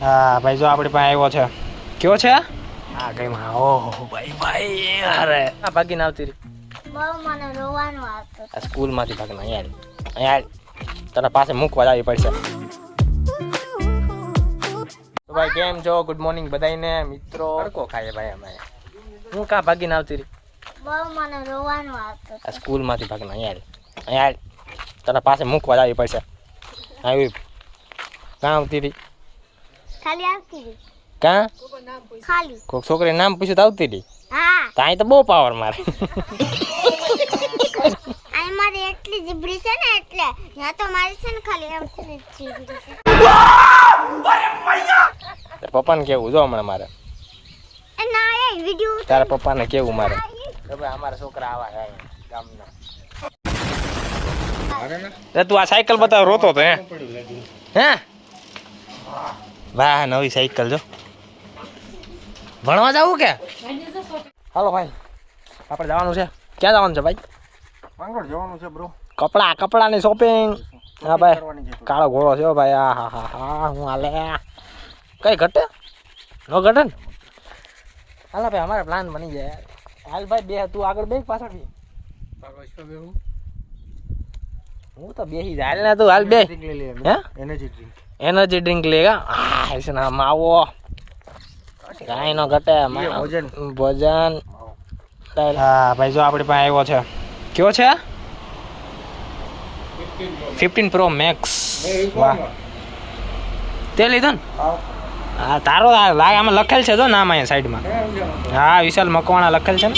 હા ભાઈ જો આપણી પાસે આવ્યો છે. કયો છે? આ કઈ માં ઓ ભાઈ ભાઈ અરે. આ ભાગીને આવતી રહી. બહુ મને રોવાનું આવતું આ સ્કૂલમાંથી ભાગીને અહીંયા. અહીંયા. તને પાસે મૂકવા જ આવી પડશે. તો ભાઈ કેમ છો? ગુડ મોર્નિંગ બધાને મિત્રો. અડકો ખાઈએ ભાઈ અમે. હું કા ભાગીને આવતી રહી? બહુ મને રોવાનું આવતું આ સ્કૂલમાંથી ભાગીને અહીંયા. અહીંયા. તને પાસે મૂકવા જ આવી પડશે. આવી. કામ આવતી રહી? ખાલી આવતી રહી. કાં? ખાલી. કોક છોકરી નામ પૂછ્યું તો આવતી રહી. હા. તાઈ તો બહુ પાવર મારે. આ મારી એટલી જીબડી છે ને એટલે ત્યાં તો મારી છે ને ખાલી એમ જીબડી છે. મૈયા પપ્પાને કેવું જો હમણાં મારે? એ ના એ વિડિયો તારા પપ્પાને કેવું મારે? કે ભાઈ અમારા છોકરા આવા છે ગામના. અરે તું આ સાયકલ બતાવ રોતો તો હે. હે? વાહ નવી સાયકલ જો. ભણવા જવું કે? હાલો ભાઈ આપણે જવાનું છે. ક્યાં જવાનું છે ભાઈ? માંગરોળ જવાનું છે બ્રો કપડા કપડાની શોપિંગ હા ભાઈ કાળો ઘોડો છે ભાઈ. આ હા હા હા હું હાલે. કઈ ઘટે? નો ઘટે ને? હાલો ભાઈ અમારે પ્લાન બની જાય. હાલ ભાઈ બે તું આગળ બે પાછળ હું તો બેસી જાય. હાલ ને તું હાલ બે હે? એનર્જી ડ્રિંક એનર્જી ડ્રિંક લેગા. છે ના માવો કાંઈ નો ઘટે ભોજન. ભોજન. હા ભાઈ જો આપણી પાસે આવ્યો છે. કયો છે? Fifteen Pro Max. વાહ. તે લીધો ને? હા તારો લાગે આમાં લખેલ છે જો નામ અહીંયા સાઈડમાં. હા વિશાલ મકવાણા લખેલ છે ને?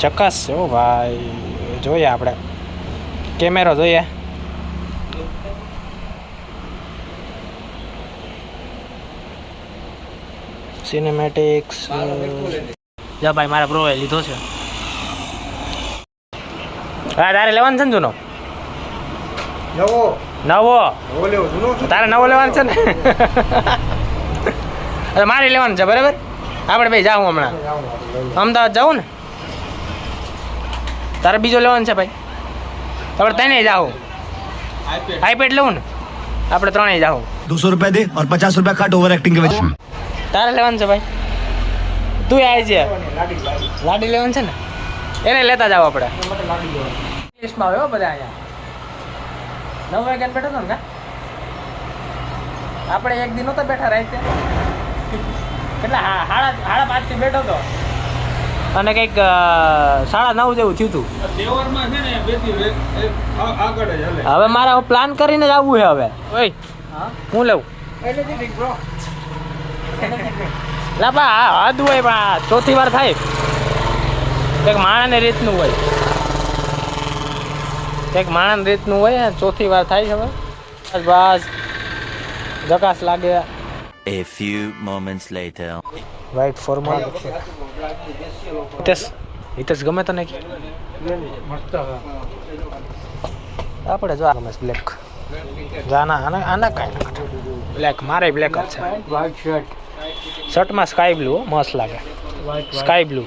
ચક્કસ છે ભાઈ જોઈએ આપણે. કેમેરો જોઈએ. સિનેમેટિક્સ જા ભાઈ મારા પ્રોએ લીધો છે. હા તારે લેવાનું છે ને જૂનો? નવો. તારે નવો લેવાનો છે ને? મારે લેવાનું છે બરાબર? આપણે ભાઈ જાઉં હમણાં. અમદાવાદ જાઉં ને? તારે બીજો લેવાનો છે ભાઈ. આપણે તને જાઉં. આઈપેડ. લેવું ને? આપણે ત્રણેય જાઉં. દોસો રૂપિયા દે ઓર પચાસ રૂપિયા કાટ ઓવર એક્ટિંગ કે તારે લેવાનું છે ભાઈ? તું આવી છે લાડી લેવાનું છે ને? એને લેતા જાવ આપણે. લિસ્ટમાં આવ્યો બધા અહીંયા. નવ વાગ્યાને બેઠો હતો ને આપણે એક દિન નહોતા બેઠા રાતે. કેટલા હાડા સાડા સાડા પાંચથી બેઠો હતો અને કંઈક સાડા નવ જેવું થયું હતું દેવરમાં છે ને બેથી આગળ જ હલે. હવે મારે પ્લાન કરીને જ આવવું છે હવે. હું લેવું? લા બા હદ હોય પણ ચોથી વાર થાય. કંઈક માણસને રીતનું હોય. કંઈક માણસ રીતનું હોય ચોથી વાર થાય છે હવે. બસ જકાસ લાગે. A few moments later. White formal Hitesh Hitesh ગમે તને કે? મસ્ત આપણે જો ગમે બ્લેક આના આના આના કાંઈ બ્લેક મારે બ્લેક જ છે. વ્હાઈટ શર્ટ શર્ટમાં સ્કાય બ્લુ મસ્ત લાગે. સ્કાય બ્લુ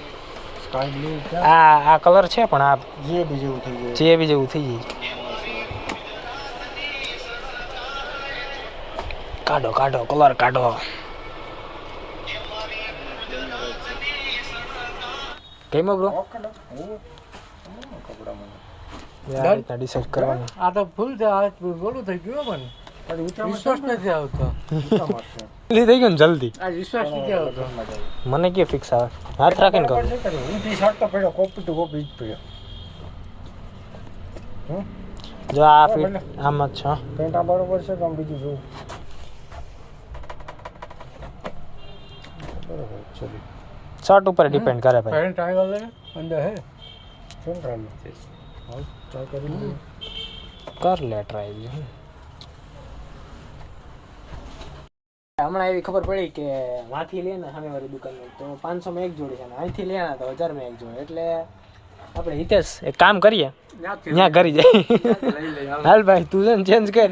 આ આ કલર છે પણ આ જે બીજું થઈ ગયું. જે બી જેવું થઈ જાય કાઢો કાઢો કલર કાઢો. ગમ્યો બ્રો ડિસાઈડ મને આ તો ફૂલ છે આ બોલું થઈ ગયું મને. વિશ્વાસ નથી આવતો જલ્દી થઈ ગયું ને જલ્દી આ વિશ્વાસ નથી આવતો મને કે ફિક્સ આવે હાથ રાખીને કરું ઊંધી શર્ટ તો પડ્યો કોપી ટુ કોપી જ પડ્યો જો આ ફિટ આમ જ છે પેન્ટ આ બરોબર છે તો આમ બીજું જોવું બરોબર ચલો શર્ટ ઉપર ડિપેન્ડ કરે ભાઈ પેન્ટ આગળ લે અંદર હે પેન્ટ રામ હાલ ટ્રાય કરી લઈએ. કર લે ટ્રાય હમણાં એવી ખબર પડી કે વાથી લે ને સામે સામેવાળી દુકાનની. તો પાંચસો માં એક જોડી છે અહીંથી લે તો હજારમાં એક જોડે. એટલે આપણે હિતેશ એક કામ કરીએ. ત્યાં કરી જાય હાલ ભાઈ તું છે ને ચેન્જ કર.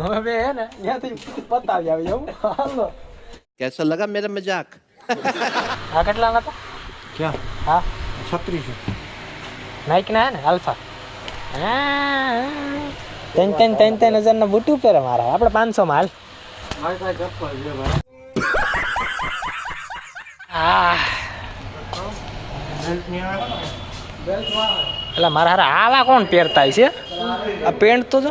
હવે બે હે ને ત્યાંથી પતાવી આવી જાઉં હાલો. કેસો લગા મેરા મજાક? હા કેટલા હતા ક્યાં? હા. છત્રીસ. નાઇક ના હે ને આલ્ફા હા ત્રણ ત્રણ ત્રણ ત્રણ હજાર ના બુટ ઉપર મારા. આપણે પાંચસો માં હાલ. એટલે મારા હારા આવા કોણ પહેરતા છે આ પેન્ટ તો જો.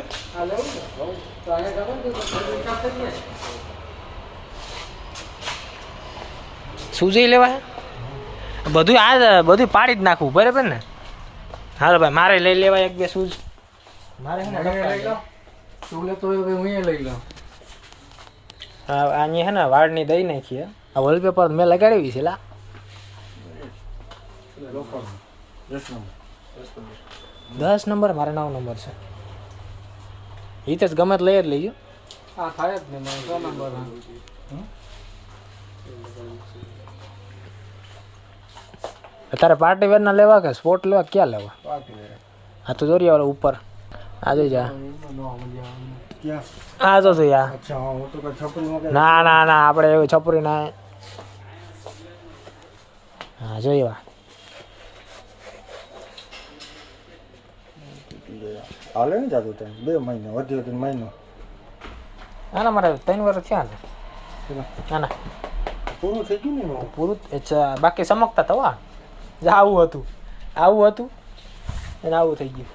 સૂઝી લેવા? બધું આ બધું પાડી જ નાખવું બરાબર ને? હાલો ભાઈ, મારે લઈ લેવા એક બે શૂઝ મારે લઈ લો. લઈ લઉં. અહીંયા હે ને વાળની દઈ નાખીએ આ વોલપેપર મેં લગાડેલી છે લા. દસ નંબર મારે નવ નંબર છે. એ તો ગમે તે લઈ જ લઈજો આ થાય જ ને નંબર અત્યારે પાર્ટી વેરના લેવા કે સ્પોર્ટ લેવા? ક્યાં લેવા? હા તો દોરી વાળો ઉપર. આ જોઈ જા. આ તો તું યાર અચ્છા હું તો કઈ છપરી ના ના ના આપણે એવું છપરી ના હા જોઈ વા. હાલે ને જાતું ટાઈમ બે મહિના વધ્યો તો મહિનો. આના મારે ત્રણ વર્ષ થયા ને. ના ના. પૂરું થઈ ગયું ને પૂરું બાકી ચમકતા તવા આવું હતું. આવું હતું અને આવું થઈ ગયું.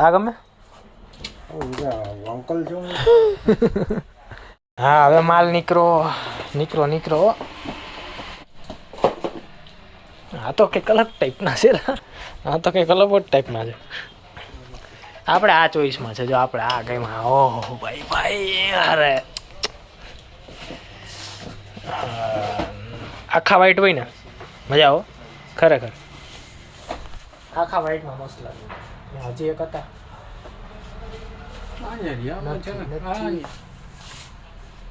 આ ગમે. અંકલ છો હા હવે માલ નીકળો નીકળો નીકળો. આ તો કંઈક અલગ ટાઈપના છે. આ તો કંઈક અલગ જ ટાઈપના છે. આપણે આ ચોઈસમાં છે જો આપણે આ ગઈમાં ઓહો ભાઈ ભાઈ અરે. આખા વાઈટ હોય ને. મજા આવો. ખરેખર. આખા વાઈટમાં મસ્ત લાગે. હજી એક હતા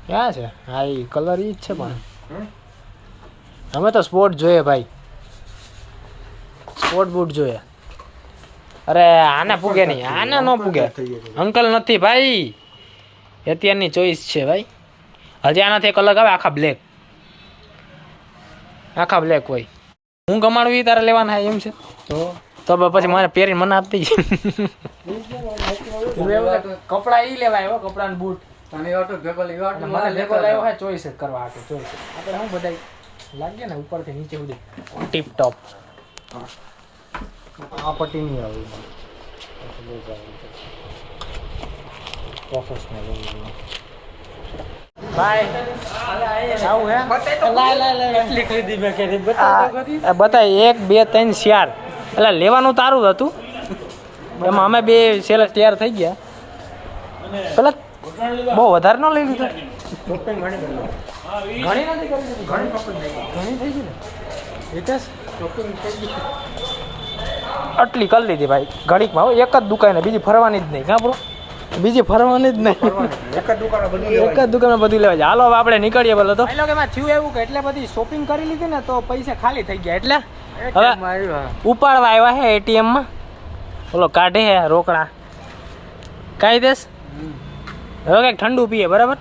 ક્યાં છે હા એ કલર ઈ જ છે પણ? અમે તો સ્પોર્ટ જોઈએ ભાઈ સ્પોર્ટ બૂટ જોઈએ અરે આને પૂગે નહીં આને ન પૂગે અંકલ નથી ભાઈ અત્યારની ચોઈસ છે ભાઈ હજી આનાથી એક અલગ આવે આખા બ્લેક આખા બ્લેક હોય હું ગમાડું એ તારે લેવાના એમ છે તો તો પછી મારે પહેરીને મને આપતી કપડા ઈ લેવાય હો કપડા બૂટ? તમે ઓટો ભેગો લઈ ઓટો મને ભેગો લાવ્યો હે ચોઈસ જ કરવા આટો ચોઈસ આપણે હું બધા લાગે ને ઉપરથી નીચે સુધી ટીપ ટોપ આ પટ્ટી નહીં આવી. પ્રોફેશનલ આવું હે? લાય લાય લાય એટલી ખરીદી મેં કરી આ બતાય એક બે ત્રણ ચાર. એટલે લેવાનું તારું જ હતું. એમાં અમે બે સેલ તૈયાર થઈ ગયા. પેલા બહુ વધારે ન લઈ લીધું. આટલી કરી લીધી ભાઈ. ઘડીકમાં હો, એક જ દુકાને બીજી ફરવાની જ નહીં. કાં બીજી ફરવાની જ નહીં. એક જ દુકાને બધું લેવા જાય હાલો આપણે નીકળીએ બોલો તો. થયું એવું કે એટલે બધી શોપિંગ કરી લીધી ને તો પૈસા ખાલી થઈ ગયા. એટલે? હવે ઉપાડવા આવ્યા હે એટીએમમાં. બોલો કાઢે હે રોકડા. કાંઈ દેશ? હવે કંઈક ઠંડુ પીએ બરાબર?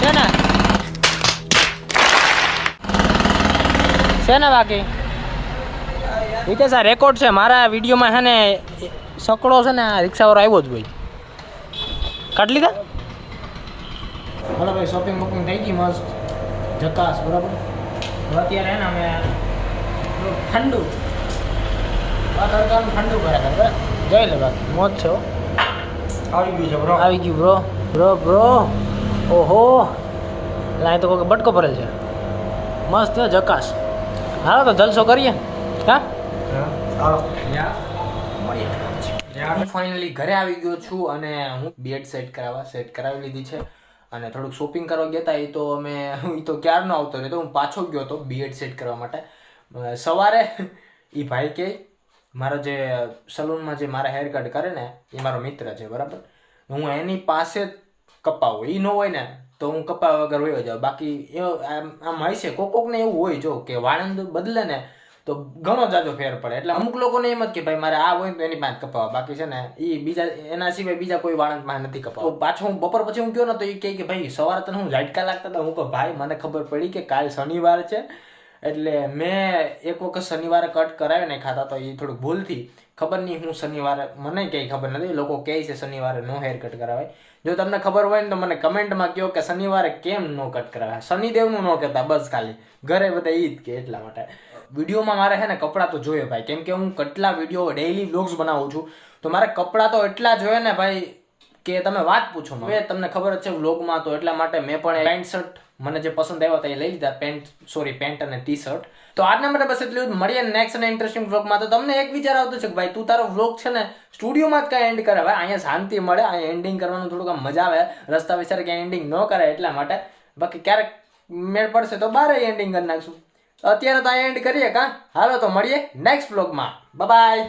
છે ને? છે ને બાકી? રીતે આ રેકોર્ડ છે. મારા વિડીયોમાં છે ને સકડો છે ને આ રિક્ષાવાળો આવ્યો જ ભાઈ કાઢ લીધા? હાલો ભાઈ શોપિંગ બોપિંગ થઈ ગઈ મસ્ત. જકાસ બરાબર? અત્યારે એને અમે ઠંડુ ઠંડુ કરે બરાબર? જોઈ લે બાકી મોજ છે આવી ગયું છે બ્રો આવી ગયું બ્રો બ્રો બ્રો ઓહો. લાય તો કોઈ બટકો ભરેલ છે. મસ્ત છે હા હાલો તો જલસો કરીએ. હા? હું ફાઇનલી ઘરે આવી ગયો છું અને હું બેડ સેટ કરાવવા સેટ કરાવી લીધી છે. અને થોડુંક શોપિંગ કરવા ગયા હતા એ તો અમે એ તો ક્યારનો આવતો રહ્યો તો હું પાછો ગયો હતો બીએડ સેટ કરવા માટે. સવારે એ ભાઈ કે, મારો જે સલૂનમાં જે મારા હેર કટ કરે ને, એ મારો મિત્ર છે, બરાબર? હું એની પાસે કપાવું. એ ન હોય ને, તો હું કપાવા વગર વયો જાઉં. બાકી એ આમ આમ છે કોક કોકને એવું હોય, જો કે વાળંદ બદલે ને તો ઘણો જાજો ફેર પડે. એટલે અમુક લોકોને એમ જ કે ભાઈ, મારે આ હોય એની પાસે કપાવા બાકી છે ને એ બીજા, એના સિવાય બીજા કોઈ વાળંદ પાસે નથી કપાવ પાછો હું બપોર પછી હું ગયો ને તો એ કહે કે, ભાઈ, સવારે તને હું ઝાટકા લાગતા હતા. હું કહું, ભાઈ, મને ખબર પડી કે કાલ શનિવાર છે એટલે મેં એક વખત શનિવારે કટ કરાવી ને ખાતા, તો એ થોડુંક ભૂલથી. ખબર નહીં હું શનિવારે, મને કંઈ ખબર નથી. લોકો કહે છે શનિવારે નો હેર કટ કરાવાય. જો તમને ખબર હોય ને, તો મને કમેન્ટમાં કહો કે શનિવારે કેમ નો કટ કરાવે શનિદેવનું ન કહેતા, બસ ખાલી. ઘરે બધા ઈ જ કે એટલા માટે. વિડીયોમાં મારે છે ને કપડાં તો જોઈએ ભાઈ. કેમ કે હું કેટલા વીડિયો ડેઈલી વ્લોગ્સ બનાવું છું. તો મારે કપડાં તો એટલા જોઈએ ને ભાઈ, કે તમે વાત પૂછો હવે તમને ખબર જ છે વ્લોગમાં તો એટલા માટે મેં પણ પેન્ટ શર્ટ મને જે પસંદ આવ્યા હતા એ લઈ લીધા, પેન્ટ સોરી પેન્ટ અને ટી શર્ટ તો આજના માટે બસ એટલું મળીએ નેક્સ્ટ અને ઇન્ટરેસ્ટિંગ વ્લોગમાં તો તમને એક વિચાર આવતો છે કે ભાઈ, તું તારો વ્લોગ છે ને સ્ટુડિયોમાં જ કાંઈ એન્ડ કરે. ભાઈ અહીંયા શાંતિ મળે, અહીંયા એન્ડિંગ કરવાનું થોડુંક મજા આવે. રસ્તા વિચારે ક્યાંય એન્ડિંગ ન કરે એટલા માટે. બાકી ક્યારેક મેળ પડશે તો બારે એન્ડિંગ કરી નાખશું. અત્યારે તો અહીંયા એન્ડ કરીએ કાં? હાલો તો મળીએ નેક્સ્ટ વ્લોગમાં બાય